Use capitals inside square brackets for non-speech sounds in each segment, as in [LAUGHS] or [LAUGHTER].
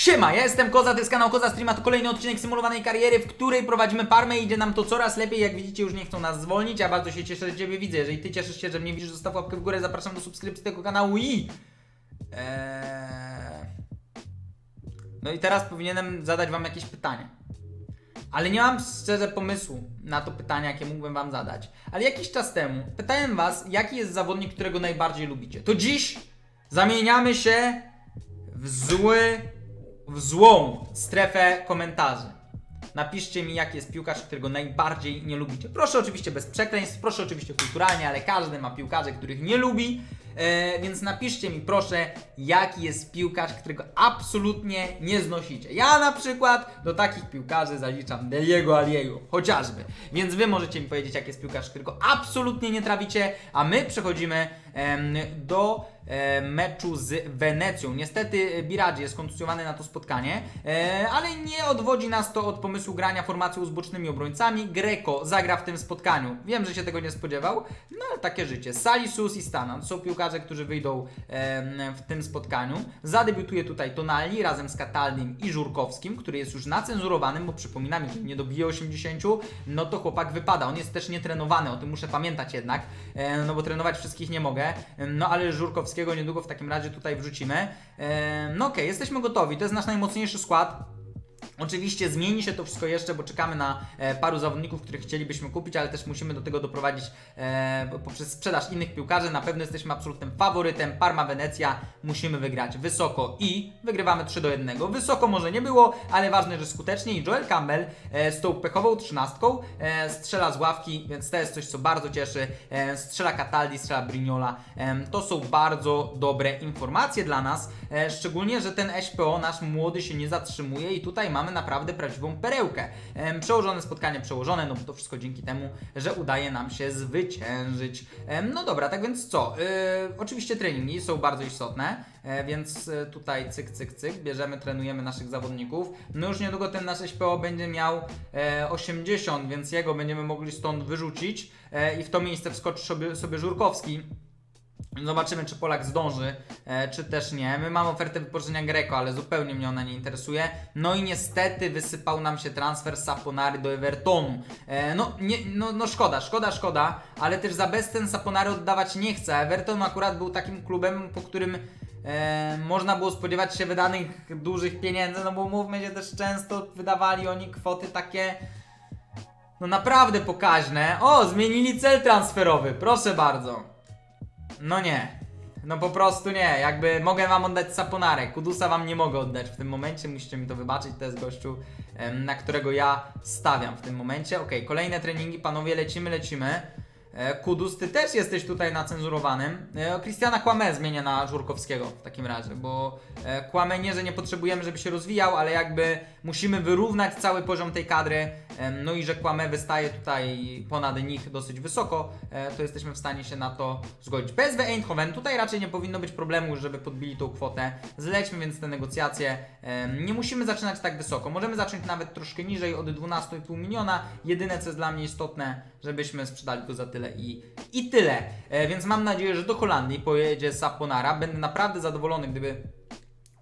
Siema, ja jestem Koza, to jest kanał Koza Streama, to kolejny odcinek symulowanej kariery, w której prowadzimy farmę i idzie nam to coraz lepiej, jak widzicie już nie chcą nas zwolnić, ja bardzo się cieszę, że Ciebie widzę, jeżeli Ty cieszysz się, że mnie widzisz, zostaw łapkę w górę, zapraszam do subskrypcji tego kanału i... Eee... No i teraz powinienem zadać Wam jakieś pytanie. Ale nie mam szczerze pomysłu na to pytanie, jakie mógłbym Wam zadać. Ale jakiś czas temu pytałem Was, jaki jest zawodnik, którego najbardziej lubicie. To dziś zamieniamy się w zły, w złą strefę komentarzy. Napiszcie mi, jaki jest piłkarz, którego najbardziej nie lubicie. Proszę oczywiście bez przekleństw, proszę oczywiście kulturalnie, ale każdy ma piłkarzy, których nie lubi. E, więc napiszcie mi proszę, jaki jest piłkarz, którego absolutnie nie znosicie. Ja na przykład do takich piłkarzy zaliczam Deliego Aliego, chociażby. Więc wy możecie mi powiedzieć, jaki jest piłkarz, którego absolutnie nie trawicie, a my przechodzimy do e, meczu z Wenecją. Niestety Biradzi jest kontuzjowany na to spotkanie, e, ale nie odwodzi nas to od pomysłu grania formacją z bocznymi obrońcami. Greco zagra w tym spotkaniu. Wiem, że się tego nie spodziewał, no ale takie życie. Salisus i Stanan są piłkarze, którzy wyjdą w tym spotkaniu. Zadebiutuje tutaj Tonali razem z Katalnym i Żurkowskim, który jest już nacenzurowanym, bo przypominam, jeżeli nie dobije 80, no to chłopak wypada. On jest też nietrenowany, o tym muszę pamiętać jednak, e, no bo trenować wszystkich nie mogę. E, No ale Żurkowskiego niedługo w takim razie tutaj wrzucimy. No okej, jesteśmy gotowi. To jest nasz najmocniejszy skład. Oczywiście zmieni się to wszystko jeszcze, bo czekamy na e, paru zawodników, których chcielibyśmy kupić, ale też musimy do tego doprowadzić e, poprzez sprzedaż innych piłkarzy. Na pewno jesteśmy absolutnym faworytem. Parma Wenecja musimy wygrać wysoko i wygrywamy 3 do 1. Wysoko może nie było, ale ważne, że skutecznie i Joel Campbell e, z tą pechową trzynastką strzela z ławki, więc to jest coś, co bardzo cieszy. Strzela Cataldi, strzela Brignola. To są bardzo dobre informacje dla nas, szczególnie, że ten SPO nasz młody się nie zatrzymuje i tutaj mamy naprawdę prawdziwą perełkę. Przełożone spotkanie przełożone, no bo to wszystko dzięki temu, że udaje nam się zwyciężyć. No dobra, tak więc co? Yy, oczywiście treningi są bardzo istotne, e, więc e, tutaj cyk, cyk, cyk, bierzemy, trenujemy naszych zawodników. No już niedługo ten nasz SPO będzie miał e, 80, więc jego będziemy mogli stąd wyrzucić e, i w to miejsce wskoczy sobie, sobie Żurkowski. Zobaczymy, czy Polak zdąży, e, czy też nie. My mamy ofertę wypożyczenia Greco, ale zupełnie mnie ona nie interesuje. No i niestety wysypał nam się transfer Saponary do Evertonu. E, no, nie, no, no szkoda, szkoda, szkoda, ale też za bezcen Saponary oddawać nie chcę. Everton akurat był takim klubem, po którym e, można było spodziewać się wydanych dużych pieniędzy, no bo mówmy się też często wydawali oni kwoty takie no naprawdę pokaźne. O, zmienili cel transferowy, proszę bardzo. No nie. No po prostu nie, jakby mogę wam oddać Saponarę, Kudusa wam nie mogę oddać w tym momencie, musicie mi to wybaczyć, to jest gościu, na którego ja stawiam w tym momencie. Okej, kolejne treningi, panowie, lecimy, lecimy. E, Kudus, ty też jesteś tutaj na cenzurowanym. E, Christiana Kłamę zmienia na Żurkowskiego w takim razie, bo e, Kłamę nie, że nie potrzebujemy, żeby się rozwijał, ale jakby musimy wyrównać cały poziom tej kadry. No i że Kłamę wystaje tutaj ponad nich dosyć wysoko, to jesteśmy w stanie się na to zgodzić. PSV Eindhoven, tutaj raczej nie powinno być problemu, żeby podbili tą kwotę. Zlećmy więc te negocjacje. Nie musimy zaczynać tak wysoko, możemy zacząć nawet troszkę niżej, od 12,5 miliona. Jedyne co jest dla mnie istotne, żebyśmy sprzedali go za tyle i, i tyle. E, Więc mam nadzieję, że do Holandii pojedzie Saponara. Będę naprawdę zadowolony, gdyby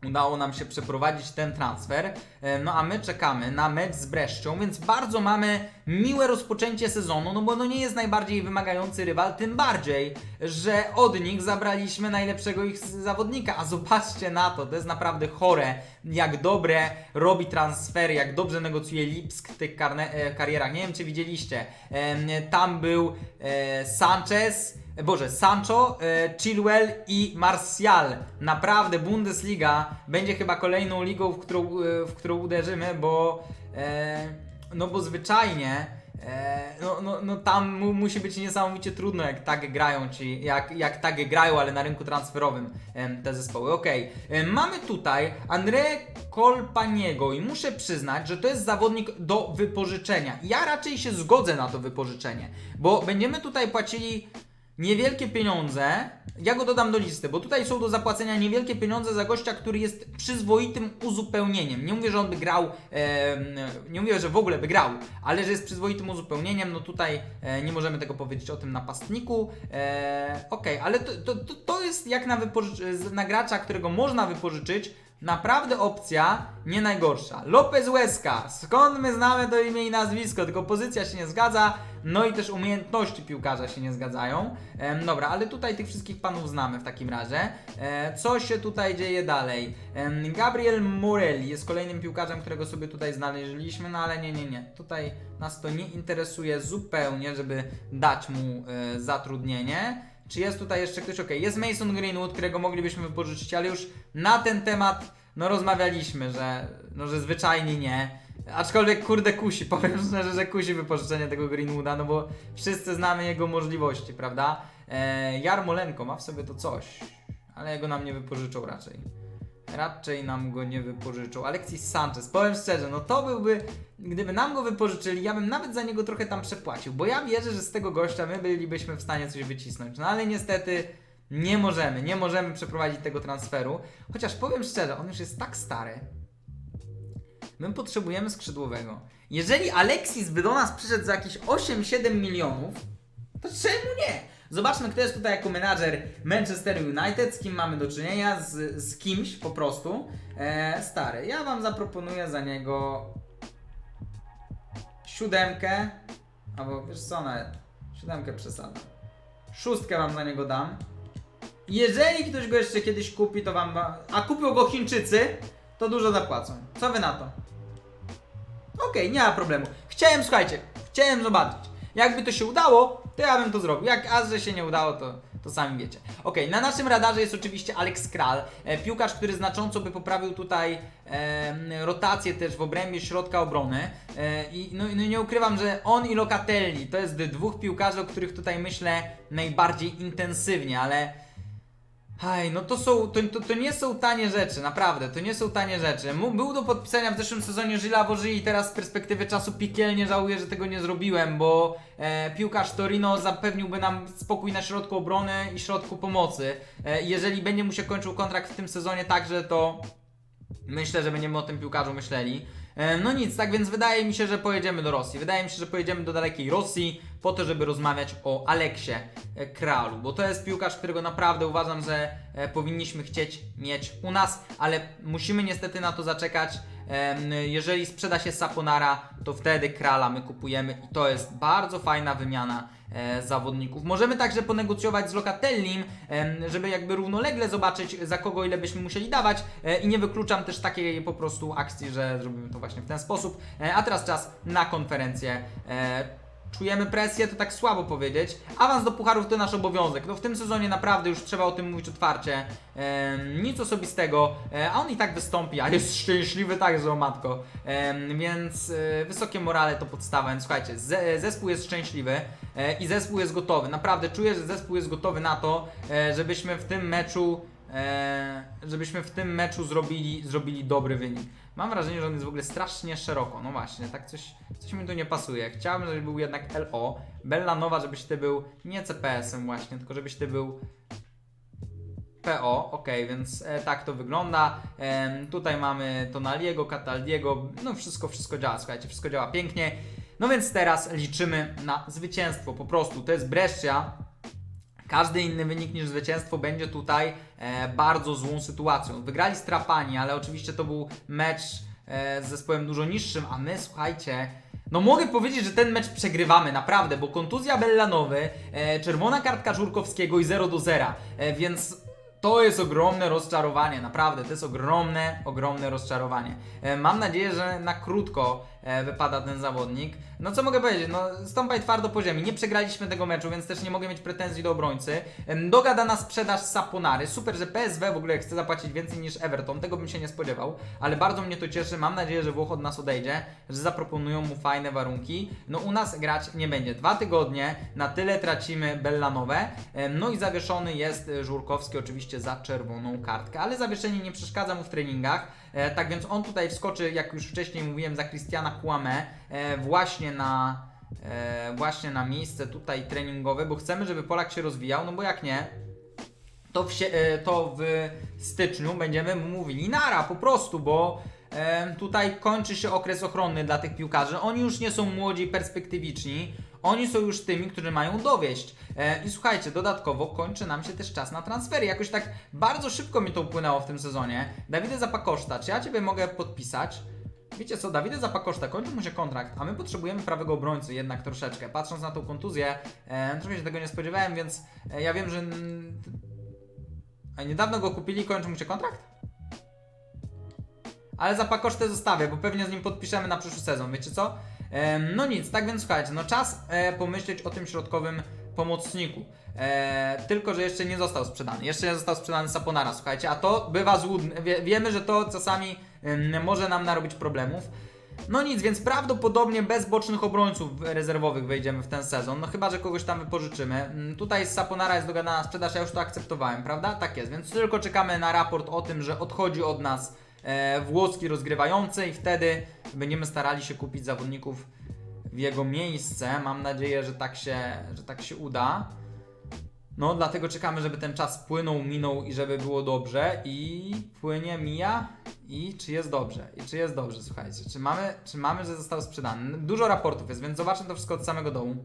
udało nam się przeprowadzić ten transfer. E, No a my czekamy na mecz z Breszczą, więc bardzo mamy miłe rozpoczęcie sezonu, no bo no nie jest najbardziej wymagający rywal, tym bardziej, że od nich zabraliśmy najlepszego ich zawodnika. A zobaczcie na to, to jest naprawdę chore, jak dobre robi transfery, jak dobrze negocjuje Lipsk w tych e, karierach. Nie wiem, czy widzieliście. Em, Tam był e, Sanchez, Boże, Sancho, e, Chilwell i Martial. Naprawdę Bundesliga będzie chyba kolejną ligą, w którą, e, w którą uderzymy, bo e, no bo zwyczajnie e, no, no, no tam mu, musi być niesamowicie trudno, jak tak grają ci, jak, jak tak grają, ale na rynku transferowym em, te zespoły. Okej, E, mamy tutaj André Kolpaniego i muszę przyznać, że to jest zawodnik do wypożyczenia. Ja raczej się zgodzę na to wypożyczenie, bo będziemy tutaj płacili niewielkie pieniądze. Ja go dodam do listy, bo tutaj są do zapłacenia niewielkie pieniądze za gościa, który jest przyzwoitym uzupełnieniem. Nie mówię, że on by grał, em, nie mówię, że w ogóle by grał, ale że jest przyzwoitym uzupełnieniem. No tutaj e, nie możemy tego powiedzieć o tym napastniku. E, Okej, ale to, to, to, jest jak na, na gracza, którego można wypożyczyć. Naprawdę opcja nie najgorsza. Lopez Łezka. Skąd my znamy to imię i nazwisko? Tylko pozycja się nie zgadza, no i też umiejętności piłkarza się nie zgadzają. Em, dobra, ale tutaj tych wszystkich panów znamy w takim razie. E, co się tutaj dzieje dalej? Em, Gabriel Morelli jest kolejnym piłkarzem, którego sobie tutaj znaleźliśmy, no ale nie, nie, nie. Tutaj nas to nie interesuje zupełnie, żeby dać mu e, zatrudnienie. Czy jest tutaj jeszcze ktoś? Okej, jest Mason Greenwood, którego moglibyśmy wypożyczyć, ale już na ten temat no rozmawialiśmy, że, no, że zwyczajnie nie. Aczkolwiek kurde kusi, [LAUGHS] powiem szczerze, że kusi wypożyczenie tego Greenwooda, no bo wszyscy znamy jego możliwości, prawda? E, Jarmolenko ma w sobie to coś, ale jego nam nie wypożyczą raczej. Raczej nam go nie wypożyczą. Alexis Sanchez, powiem szczerze, no to byłby, gdyby nam go wypożyczyli, ja bym nawet za niego trochę tam przepłacił, bo ja wierzę, że z tego gościa my bylibyśmy w stanie coś wycisnąć. No ale niestety nie możemy, nie możemy przeprowadzić tego transferu. Chociaż powiem szczerze, on już jest tak stary. My potrzebujemy skrzydłowego. Jeżeli Alexis by do nas przyszedł za jakieś 8-7 milionów, to czemu nie? Zobaczmy, kto jest tutaj jako menadżer Manchester United, z kim mamy do czynienia, z, z kimś po prostu. E, stary, ja wam zaproponuję za niego siódemkę, albo wiesz co nawet, siódemkę przesadzam. Szóstkę wam za niego dam. Jeżeli ktoś go jeszcze kiedyś kupi, to wam. A kupią go Chińczycy, to dużo zapłacą. Co wy na to? Okej, nie ma problemu. Chciałem, słuchajcie, chciałem zobaczyć. Jakby to się udało, to ja bym to zrobił. Jak a że się nie udało, to, to sami wiecie. Okej, na naszym radarze jest oczywiście Alex Kral, e, piłkarz, który znacząco by poprawił tutaj e, rotację też w obrębie środka obrony. E, I no, no, nie ukrywam, że on i Locatelli to jest dwóch piłkarzy, o których tutaj myślę najbardziej intensywnie, ale Hej, no to są, to, to, to nie są tanie rzeczy, naprawdę, to nie są tanie rzeczy. Mu- Był do podpisania w zeszłym sezonie Żyla Woży i teraz z perspektywy czasu piekielnie żałuję, że tego nie zrobiłem, bo e, piłkarz Torino zapewniłby nam spokój na środku obrony i środku pomocy. E, jeżeli będzie mu się kończył kontrakt w tym sezonie także, to Myślę, że będziemy o tym piłkarzu myśleli. E, No nic, tak więc wydaje mi się, że pojedziemy do Rosji. Wydaje mi się, że pojedziemy do dalekiej Rosji po to, żeby rozmawiać o Aleksie e, Kralu, bo to jest piłkarz, którego naprawdę uważam, że e, powinniśmy chcieć mieć u nas, ale musimy niestety na to zaczekać. Jeżeli sprzeda się Saponara, to wtedy Krala my kupujemy i to jest bardzo fajna wymiana e, zawodników. Możemy także ponegocjować z Lokatellim, żeby jakby równolegle zobaczyć za kogo ile byśmy musieli dawać i nie wykluczam też takiej po prostu akcji, że zrobimy to właśnie w ten sposób. A teraz czas na konferencję. E, Czujemy presję, to tak słabo powiedzieć. Awans do pucharów to nasz obowiązek. No w tym sezonie naprawdę już trzeba o tym mówić otwarcie. Em, nic osobistego, e, a on i tak wystąpi, a jest szczęśliwy także o matko. Em, więc e, wysokie morale to podstawa. Więc słuchajcie, ze, zespół jest szczęśliwy e, i zespół jest gotowy. Naprawdę czuję, że zespół jest gotowy na to, e, żebyśmy w tym meczu e, żebyśmy w tym meczu zrobili, zrobili dobry wynik. Mam wrażenie, że on jest w ogóle strasznie szeroko. No właśnie, tak coś, coś mi tu nie pasuje. Chciałbym, żeby był jednak LO. Bella Nowa, żebyś ty był nie CPS-em właśnie, tylko żebyś ty był PO, ok, więc e, tak to wygląda. Em, tutaj mamy Tonaliego, Cataldiego, no wszystko, wszystko działa, słuchajcie, wszystko działa pięknie. No więc teraz liczymy na zwycięstwo, po prostu. To jest Brescia, każdy inny wynik niż zwycięstwo będzie tutaj e, bardzo złą sytuacją. Wygrali z Trapani, ale oczywiście to był mecz e, z zespołem dużo niższym, a my, słuchajcie, no mogę powiedzieć, że ten mecz przegrywamy, naprawdę, bo kontuzja Bellanowy, e, czerwona kartka Żurkowskiego i 0 do 0, e, więc to jest ogromne rozczarowanie, naprawdę, to jest ogromne, ogromne rozczarowanie. E, mam nadzieję, że na krótko e, wypada ten zawodnik. No co mogę powiedzieć, no stąpaj twardo po ziemi, nie przegraliśmy tego meczu, więc też nie mogę mieć pretensji do obrońcy. Dogadana sprzedaż Saponary, super, że PSW w ogóle chce zapłacić więcej niż Everton, tego bym się nie spodziewał, ale bardzo mnie to cieszy, mam nadzieję, że Włoch od nas odejdzie, że zaproponują mu fajne warunki. No u nas grać nie będzie. Dwa tygodnie, na tyle tracimy Bellanowe, no i zawieszony jest e, Żurkowski oczywiście za czerwoną kartkę, ale zawieszenie nie przeszkadza mu w treningach, e, tak więc on tutaj wskoczy, jak już wcześniej mówiłem, za Christiana Kłamę, e, właśnie na e, właśnie na miejsce tutaj treningowe, bo chcemy, żeby Polak się rozwijał, no bo jak nie, to w, e, to w styczniu będziemy mówili nara po prostu, bo e, tutaj kończy się okres ochronny dla tych piłkarzy. Oni już nie są młodzi, perspektywiczni. Oni są już tymi, którzy mają dowieść. E, I słuchajcie, dodatkowo kończy nam się też czas na transfery. Jakoś tak bardzo szybko mi to upłynęło w tym sezonie. Dawide Zapakoszta, czy ja Ciebie mogę podpisać? Wiecie co, Dawide Zapakoszta, kończy mu się kontrakt, a my potrzebujemy prawego obrońcy jednak troszeczkę. Patrząc na tą kontuzję, e, trochę się tego nie spodziewałem, więc e, ja wiem, że... A niedawno go kupili, kończy mu się kontrakt? Ale Zapakosztę zostawię, bo pewnie z nim podpiszemy na przyszły sezon, wiecie co? No nic, tak więc słuchajcie, no czas e, pomyśleć o tym środkowym pomocniku. E, tylko, że jeszcze nie został sprzedany. Jeszcze nie został sprzedany Saponara, słuchajcie, a to bywa złudne. Wie, wiemy, że to czasami może nam narobić problemów. No nic, więc prawdopodobnie bez bocznych obrońców rezerwowych wejdziemy w ten sezon. No chyba, że kogoś tam wypożyczymy. Mm, Tutaj z Saponara jest dogadana sprzedaż, ja już to akceptowałem, prawda? Tak jest, więc tylko czekamy na raport o tym, że odchodzi od nas włoski rozgrywający i wtedy będziemy starali się kupić zawodników w jego miejsce. Mam nadzieję, że tak się, że tak się uda. No, dlatego czekamy, żeby ten czas płynął, minął i żeby było dobrze. I płynie, mija. I czy jest dobrze? I czy jest dobrze, słuchajcie? Czy mamy, czy mamy że został sprzedany? Dużo raportów jest, więc zobaczmy to wszystko od samego dołu.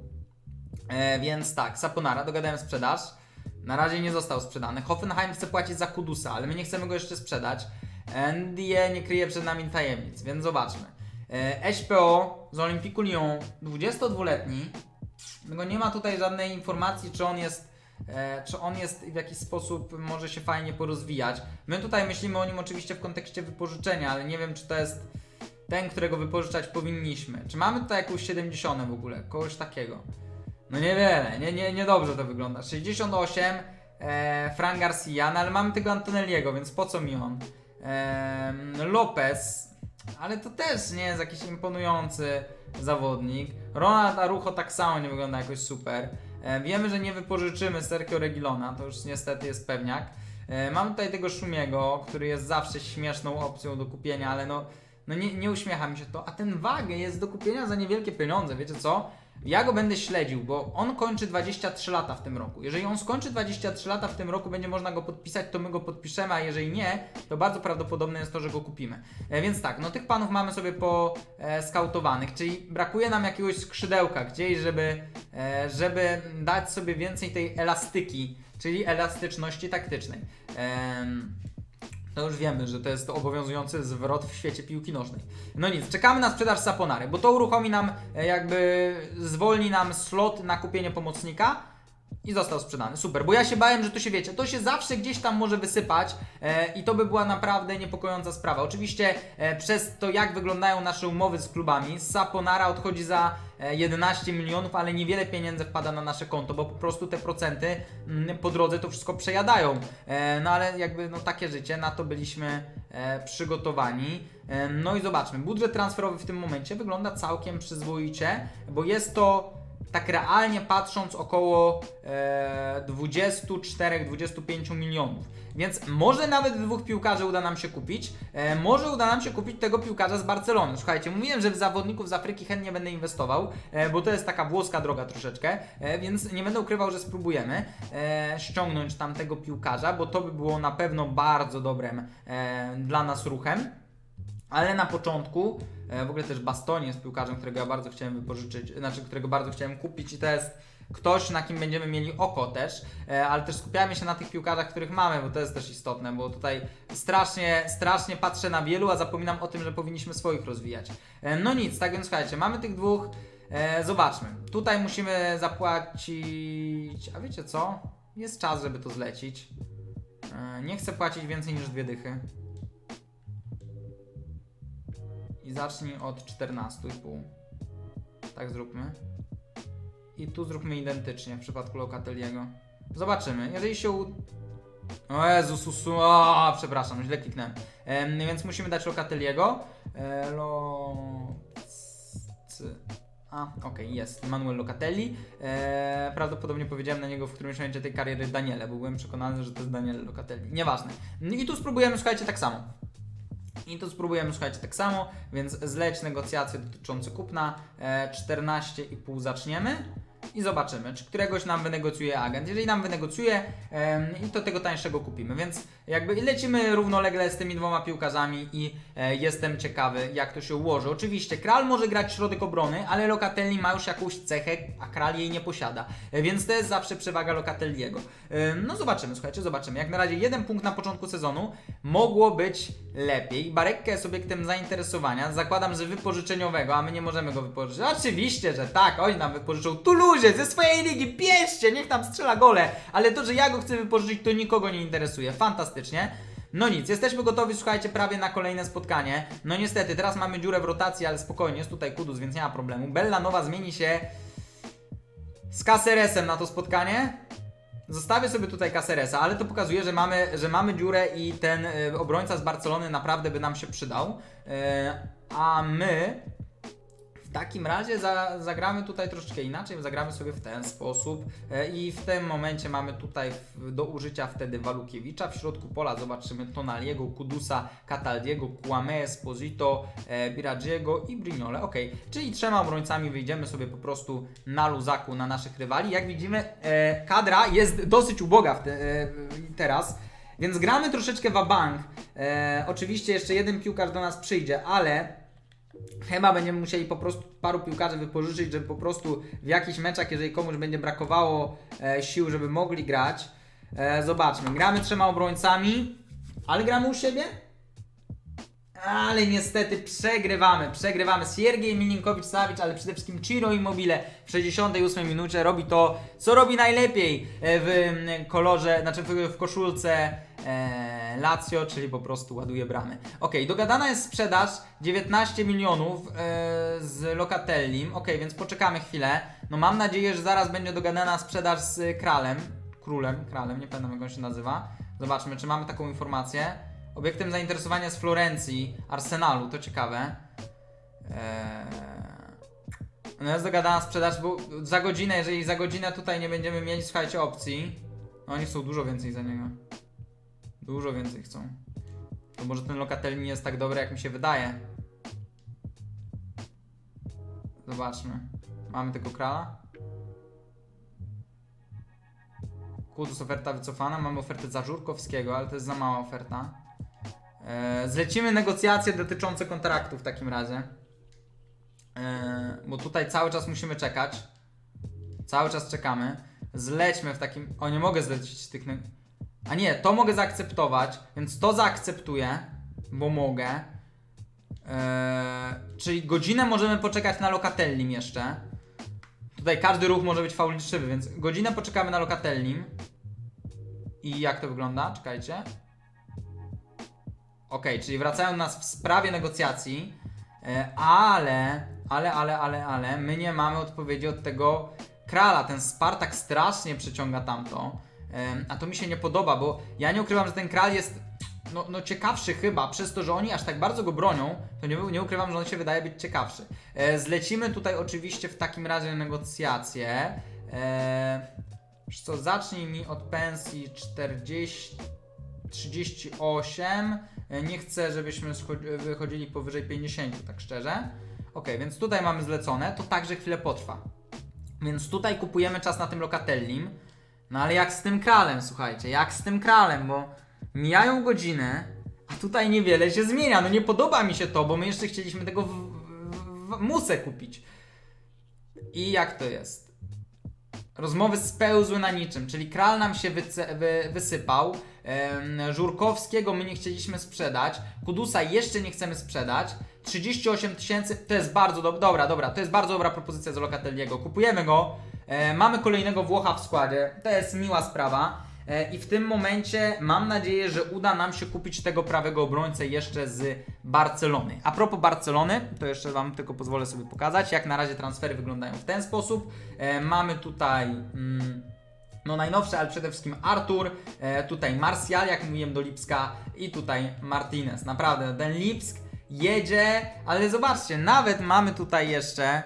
E, więc tak, Saponara, dogadałem sprzedaż. Na razie nie został sprzedany. Hoffenheim chce płacić za Kudusa, ale my nie chcemy go jeszcze sprzedać. NDE nie kryje przed nami tajemnic, więc zobaczmy. E, SPO z Olympiku Lyon, 22-letni. Tylko nie ma tutaj żadnej informacji, czy on jest e, czy on jest w jakiś sposób może się fajnie porozwijać. My tutaj myślimy o nim oczywiście w kontekście wypożyczenia, ale nie wiem, czy to jest ten, którego wypożyczać powinniśmy. Czy mamy tutaj jakąś 70 w ogóle? Kogoś takiego. No niewiele, nie, nie, niedobrze to wygląda. 68, e, Fran Garcia, no ale mamy tego Antonelliego, więc po co mi on? Lopez, ale to też nie jest jakiś imponujący zawodnik. Ronald Arujo tak samo nie wygląda jakoś super. Wiemy, że nie wypożyczymy Sergio Regilona, to już niestety jest pewniak. Mamy tutaj tego Szumiego, który jest zawsze śmieszną opcją do kupienia, ale no, no nie, nie uśmiecha mi się to. A ten Wagę jest do kupienia za niewielkie pieniądze, wiecie co? Ja go będę śledził, bo on kończy 23 lata w tym roku. Jeżeli on skończy 23 lata w tym roku, będzie można go podpisać, to my go podpiszemy, a jeżeli nie, to bardzo prawdopodobne jest to, że go kupimy. E, więc tak, no tych panów mamy sobie po e, czyli brakuje nam jakiegoś skrzydełka gdzieś, żeby, e, żeby dać sobie więcej tej elastyki, czyli elastyczności taktycznej. Em, no już wiemy, że to jest obowiązujący zwrot w świecie piłki nożnej. No nic, czekamy na sprzedaż Saponary, bo to uruchomi nam, e, jakby zwolni nam slot na kupienie pomocnika i został sprzedany. Super, bo ja się bałem, że to się wiecie, to się zawsze gdzieś tam może wysypać e, i to by była naprawdę niepokojąca sprawa. Oczywiście e, przez to, jak wyglądają nasze umowy z klubami, Saponara odchodzi za 11 milionów, ale niewiele pieniędzy wpada na nasze konto, bo po prostu te procenty mm, po drodze to wszystko przejadają. E, no ale jakby no takie życie, na to byliśmy e, przygotowani. E, no i zobaczmy, budżet transferowy w tym momencie wygląda całkiem przyzwoicie, bo jest to tak realnie patrząc około e, 24-25 milionów. Więc może nawet dwóch piłkarzy uda nam się kupić. E, może uda nam się kupić tego piłkarza z Barcelony. Słuchajcie, mówiłem, że w zawodników z Afryki chętnie będę inwestował, e, bo to jest taka włoska droga troszeczkę, e, więc nie będę ukrywał, że spróbujemy e, ściągnąć tamtego piłkarza, bo to by było na pewno bardzo dobrym e, dla nas ruchem. Ale na początku, e, w ogóle też Bastoni jest piłkarzem, którego ja bardzo chciałem wypożyczyć, znaczy którego bardzo chciałem kupić i to jest ktoś, na kim będziemy mieli oko też, e, ale też skupiamy się na tych piłkarzach, których mamy, bo to jest też istotne, bo tutaj strasznie, strasznie patrzę na wielu, a zapominam o tym, że powinniśmy swoich rozwijać. E, No nic, tak więc słuchajcie, mamy tych dwóch, zobaczmy. Tutaj musimy zapłacić, a wiecie co? Jest czas, żeby to zlecić. Nie chcę płacić więcej niż dwie dychy i zacznij od 14,5. Tak zróbmy. I tu zróbmy identycznie w przypadku Locatelliego. Zobaczymy. Jeżeli się u... O Jezus, usu... o, przepraszam, źle kliknąłem. Em, więc musimy dać Locatelliego. E, lo... A, okej, jest. Manuel Locatelli. E, prawdopodobnie powiedziałem na niego w którymś momencie tej kariery Daniele, bo byłem przekonany, że to jest Daniele Locatelli. Nieważne. I tu spróbujemy, słuchajcie, tak samo. I tu spróbujemy, słuchajcie, tak samo, więc zleć negocjacje dotyczące kupna. E, 14,5 zaczniemy. I zobaczymy, czy któregoś nam wynegocjuje agent. Jeżeli nam wynegocjuje, to tego tańszego kupimy. Więc jakby lecimy równolegle z tymi dwoma piłkarzami i e, jestem ciekawy, jak to się ułoży. Oczywiście Kral może grać środek obrony, ale Locatelli ma już jakąś cechę, a Kral jej nie posiada. E, więc to jest zawsze przewaga Locatelliego. E, no zobaczymy, słuchajcie, zobaczymy. Jak na razie jeden punkt na początku sezonu mogło być lepiej. Barekka jest obiektem zainteresowania. Zakładam, że wypożyczeniowego, a my nie możemy go wypożyczyć. Oczywiście, że tak, oj nam wypożyczył Toulouse ze swojej ligi, bierzcie, niech tam strzela gole. Ale to, że ja go chcę wypożyczyć, to nikogo nie interesuje. Fantastycznie. No nic, jesteśmy gotowi, słuchajcie, prawie na kolejne spotkanie. No niestety, teraz mamy dziurę w rotacji, ale spokojnie, jest tutaj Kudus, więc nie ma problemu. Bella Nowa zmieni się z Caceresem na to spotkanie. Zostawię sobie tutaj Caceresa, ale to pokazuje, że mamy, że mamy dziurę i ten y, obrońca z Barcelony naprawdę by nam się przydał. Y, a my takim razie za, zagramy tutaj troszeczkę inaczej, zagramy sobie w ten sposób e, i w tym momencie mamy tutaj do użycia wtedy Walukiewicza. W środku pola zobaczymy Tonaliego, Kudusa, Cataldiego, Kłame, Esposito, e, Biragiego i Brignole. Ok, czyli trzema obrońcami wyjdziemy sobie po prostu na luzaku na naszych rywali. Jak widzimy, e, kadra jest dosyć uboga te, teraz. Więc gramy troszeczkę wabank. E, oczywiście jeszcze jeden piłkarz do nas przyjdzie, ale Chyba będziemy musieli po prostu paru piłkarzy wypożyczyć, żeby po prostu w jakichś meczach, jeżeli komuś będzie brakowało e, sił, żeby mogli grać. E, zobaczmy, gramy trzema obrońcami, ale gramy u siebie? Ale niestety przegrywamy, przegrywamy. Siergiej Milinkowicz-Sawicz, ale przede wszystkim Ciro Immobile w 68 minucie robi to, co robi najlepiej e, w kolorze, znaczy w koszulce e, Lazio, czyli po prostu ładuje bramy. Ok, dogadana jest sprzedaż 19 milionów e, z Locatellim. Ok, więc poczekamy chwilę. No mam nadzieję, że zaraz będzie dogadana sprzedaż z Kralem. Królem, Kralem, nie pamiętam jak on się nazywa. Zobaczmy, czy mamy taką informację. Obiektem zainteresowania jest Florencji, Arsenalu, to ciekawe. Eee... No jest dogadana sprzedaż, bo za godzinę, jeżeli za godzinę tutaj nie będziemy mieli, słuchajcie, opcji, no oni chcą dużo więcej za niego. Dużo więcej chcą. To może ten lokatel nie jest tak dobry, jak mi się wydaje. Zobaczmy. Mamy tego krala? Kudus oferta wycofana, mamy ofertę za Żurkowskiego, ale to jest za mała oferta. Eee, zlecimy negocjacje dotyczące kontraktu w takim razie. Eee, bo tutaj cały czas musimy czekać. Cały czas czekamy. Zlećmy w takim. O, nie mogę zlecić tych. A nie, to mogę zaakceptować, więc to zaakceptuję, bo mogę. Eee, czyli godzinę możemy poczekać na Lokatellim jeszcze. Tutaj każdy ruch może być faulniczywy, więc godzinę poczekamy na Lokatellim. I jak to wygląda? Czekajcie. Ok, czyli wracają nas w sprawie negocjacji, e, ale, ale, ale, ale, ale, my nie mamy odpowiedzi od tego Krala. Ten Spartak strasznie przyciąga tamto, Em, a to mi się nie podoba, bo ja nie ukrywam, że ten Kral jest no, no ciekawszy chyba, przez to, że oni aż tak bardzo go bronią, to nie, nie ukrywam, że on się wydaje być ciekawszy. E, zlecimy tutaj oczywiście w takim razie negocjacje. E, co, zacznij mi od pensji 40, 38. E, Nie chcę, żebyśmy wychodzili powyżej 50, tak szczerze. Ok, więc tutaj mamy zlecone, to także chwilę potrwa. Więc tutaj kupujemy czas na tym lokatellim. No ale jak z tym kralem, słuchajcie, jak z tym kralem, bo mijają godziny, a tutaj niewiele się zmienia. No nie podoba mi się to, bo my jeszcze chcieliśmy tego w, w, w musę kupić. I jak to jest? Rozmowy spełzły na niczym, czyli kral nam się wy, wysypał, Żurkowskiego my nie chcieliśmy sprzedać, Kudusa jeszcze nie chcemy sprzedać, 38 tysięcy to jest bardzo dobra, dobra, dobra, to jest bardzo dobra propozycja z Locatelliego, kupujemy go, e, mamy kolejnego Włocha w składzie, to jest miła sprawa. E, I w tym momencie mam nadzieję, że uda nam się kupić tego prawego obrońcę jeszcze z Barcelony. A propos Barcelony, to jeszcze Wam tylko pozwolę sobie pokazać, jak na razie transfery wyglądają w ten sposób. E, mamy tutaj. Mm, no najnowszy, ale przede wszystkim Artur, e, tutaj Martial, jak mówiłem do Lipska i tutaj Martinez. Naprawdę, ten Lipsk jedzie, ale zobaczcie, nawet mamy tutaj jeszcze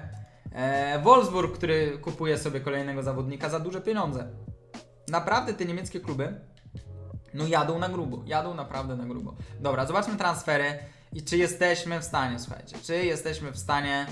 e, Wolfsburg, który kupuje sobie kolejnego zawodnika za duże pieniądze. Naprawdę te niemieckie kluby no jadą na grubo, jadą naprawdę na grubo. Dobra, zobaczmy transfery i czy jesteśmy w stanie, słuchajcie, czy jesteśmy w stanie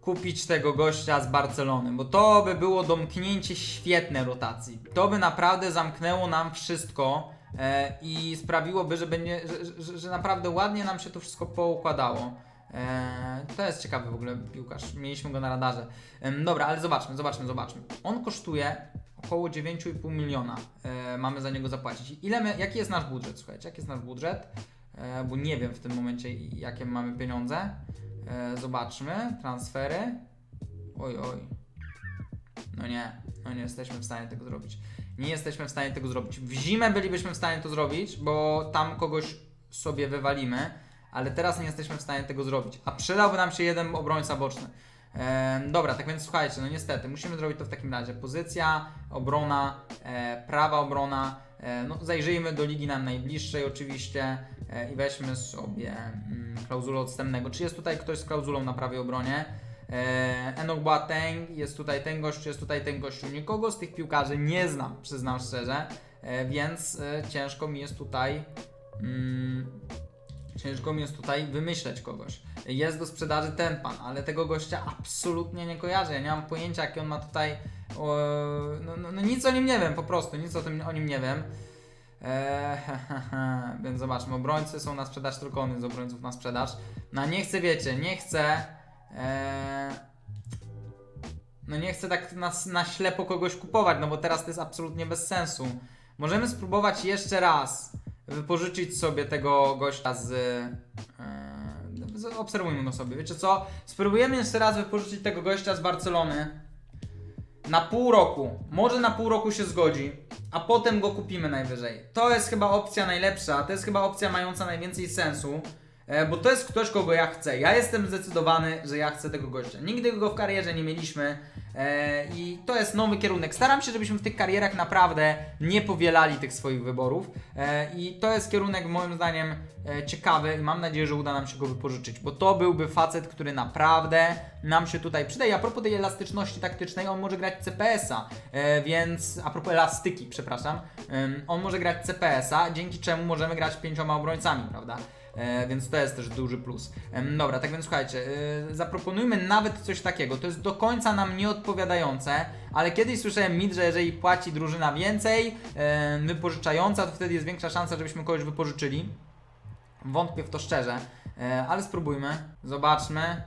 kupić tego gościa z Barcelony, bo to by było domknięcie świetne rotacji. To by naprawdę zamknęło nam wszystko e, i sprawiłoby, że, że, że, że naprawdę ładnie nam się to wszystko poukładało. E, to jest ciekawy w ogóle piłkarz. Mieliśmy go na radarze. Em, dobra, ale zobaczmy, zobaczmy, zobaczmy. On kosztuje około 9,5 miliona. E, mamy za niego zapłacić. Ile my, jaki jest nasz budżet? Słuchajcie, jaki jest nasz budżet? E, bo nie wiem w tym momencie, jakie mamy pieniądze. E, zobaczmy. Transfery. Oj, oj. No nie, no nie jesteśmy w stanie tego zrobić. Nie jesteśmy w stanie tego zrobić. W zimę bylibyśmy w stanie to zrobić, bo tam kogoś sobie wywalimy, ale teraz nie jesteśmy w stanie tego zrobić. A przydałby nam się jeden obrońca boczny. E, dobra, tak więc słuchajcie, no niestety, musimy zrobić to w takim razie. Pozycja, obrona, e, prawa obrona. E, no, zajrzyjmy do ligi nam najbliższej oczywiście e, i weźmy sobie mm, klauzulę odstępnego. Czy jest tutaj ktoś z klauzulą na prawej obronie? E, Enoch Boateng, jest tutaj ten gościu, jest tutaj ten gościu. Nikogo z tych piłkarzy nie znam, przyznam szczerze, e, więc e, ciężko mi jest tutaj mm, ciężko mi jest tutaj wymyśleć kogoś. Jest do sprzedaży ten pan, ale tego gościa absolutnie nie kojarzę. Ja nie mam pojęcia, jaki on ma tutaj. No, no, no nic o nim nie wiem, po prostu, nic o, tym, o nim nie wiem. Eee, [LAUGHS] więc zobaczmy, obrońcy są na sprzedaż, tylko on jest obrońców na sprzedaż. No nie chcę, wiecie, nie chcę. Eee, no nie chcę tak na, na ślepo kogoś kupować, no bo teraz to jest absolutnie bez sensu. Możemy spróbować jeszcze raz wypożyczyć sobie tego gościa z. Z obserwujmy go sobie. Wiecie co? Spróbujemy jeszcze raz wypożyczyć tego gościa z Barcelony na pół roku. Może na pół roku się zgodzi, a potem go kupimy najwyżej. To jest chyba opcja najlepsza, to jest chyba opcja mająca najwięcej sensu. E, Bo to jest ktoś, kogo ja chcę. Ja jestem zdecydowany, że ja chcę tego gościa. Nigdy go w karierze nie mieliśmy e, i to jest nowy kierunek. Staram się, żebyśmy w tych karierach naprawdę nie powielali tych swoich wyborów e, i to jest kierunek moim zdaniem ciekawy i mam nadzieję, że uda nam się go wypożyczyć, bo to byłby facet, który naprawdę nam się tutaj przyda. A propos tej elastyczności taktycznej, on może grać CPS-a, więc a propos elastyki, przepraszam, on może grać CPS-a, dzięki czemu możemy grać pięcioma obrońcami, prawda? E, więc to jest też duży plus. Dobra, tak więc słuchajcie, e, zaproponujmy nawet coś takiego. To jest do końca nam nieodpowiadające, ale kiedyś słyszałem mit, że jeżeli płaci drużyna więcej, wypożyczająca, to wtedy jest większa szansa, żebyśmy kogoś wypożyczyli. Wątpię w to szczerze, e, ale spróbujmy. Zobaczmy.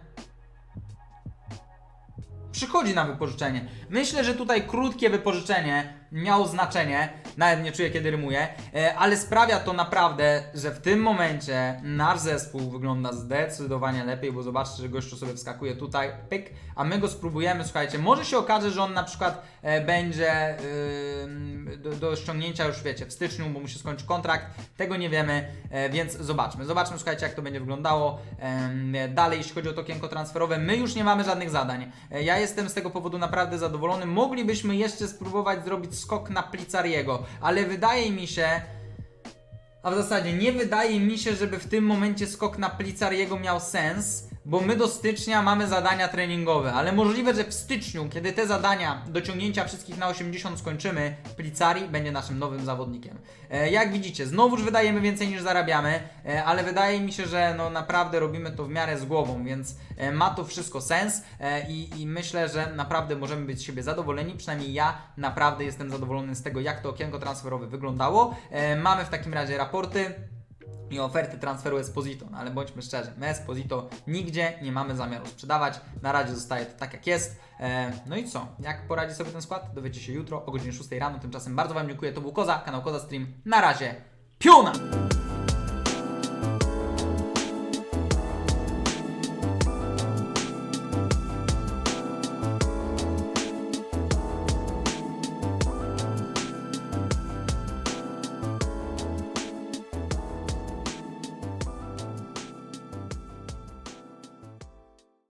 Przychodzi na wypożyczenie. Myślę, że tutaj krótkie wypożyczenie miało znaczenie. Nawet nie czuję, kiedy rymuję, e, ale sprawia to naprawdę, że w tym momencie nasz zespół wygląda zdecydowanie lepiej, bo zobaczcie, że gościu sobie wskakuje tutaj, pyk, a my go spróbujemy, słuchajcie, może się okaże, że on na przykład e, będzie do, do ściągnięcia już wiecie, w styczniu, bo mu się skończy kontrakt, tego nie wiemy, e, więc zobaczmy, zobaczmy, słuchajcie, jak to będzie wyglądało. Dalej, jeśli chodzi o to okienko transferowe, my już nie mamy żadnych zadań. Ja jestem z tego powodu naprawdę zadowolony. Moglibyśmy jeszcze spróbować zrobić skok na Plicariego, ale wydaje mi się, a w zasadzie nie wydaje mi się, żeby w tym momencie skok na Plicariego miał sens, bo my do stycznia mamy zadania treningowe, ale możliwe, że w styczniu, kiedy te zadania do ciągnięcia wszystkich na 80 skończymy, Plicari będzie naszym nowym zawodnikiem. E, jak widzicie, znowuż wydajemy więcej niż zarabiamy, e, ale wydaje mi się, że no naprawdę robimy to w miarę z głową, więc e, ma to wszystko sens e, i, i myślę, że naprawdę możemy być z siebie zadowoleni, przynajmniej ja naprawdę jestem zadowolony z tego, jak to okienko transferowe wyglądało. E, mamy w takim razie raporty i oferty transferu Esposito, no ale bądźmy szczerzy, my Esposito nigdzie nie mamy zamiaru sprzedawać, na razie zostaje to tak jak jest. E, no i co? Jak poradzi sobie ten skład? Dowiecie się jutro o godzinie 6 rano, tymczasem bardzo Wam dziękuję, to był Koza, kanał Koza Stream, na razie, piona!